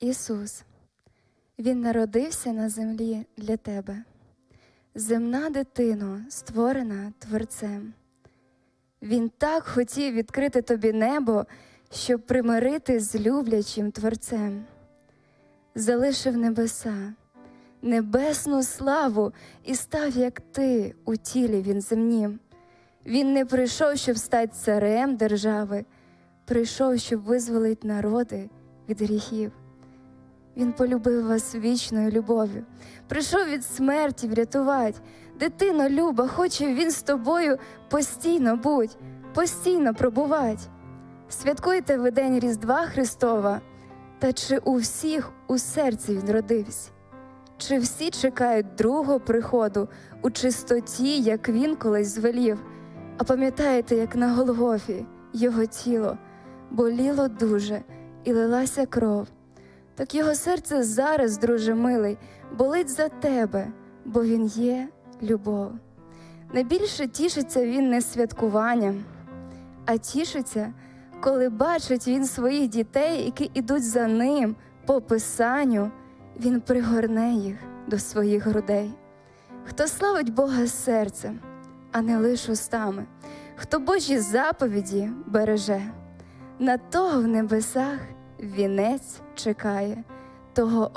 Ісус, Він народився на землі для тебе, земна дитино, створена Творцем. Він так хотів відкрити тобі небо, щоб примирити з люблячим Творцем. Залишив небеса, небесну славу і став, як ти, у тілі він земнім. Він не прийшов, щоб стати царем держави, прийшов, щоб визволити народи від гріхів. Він полюбив вас вічною любов'ю, прийшов від смерті врятувати. Дитино люба, хоче він з тобою постійно будь, постійно пробувать. Святкуйте ви день Різдва Христова, та чи у всіх у серці він родився? Чи всі чекають другого приходу у чистоті, як він колись звелів? А пам'ятаєте, як на Голгофі його тіло боліло дуже і лилася кров? Так його серце зараз, друже милий, болить за тебе, бо він є любов. Найбільше тішиться він не святкуванням, а тішиться, коли бачить він своїх дітей, які ідуть за ним по писанню, він пригорне їх до своїх грудей. Хто славить Бога серцем, а не лише устами, хто Божі заповіді береже, на того в небесах вінець чекає, того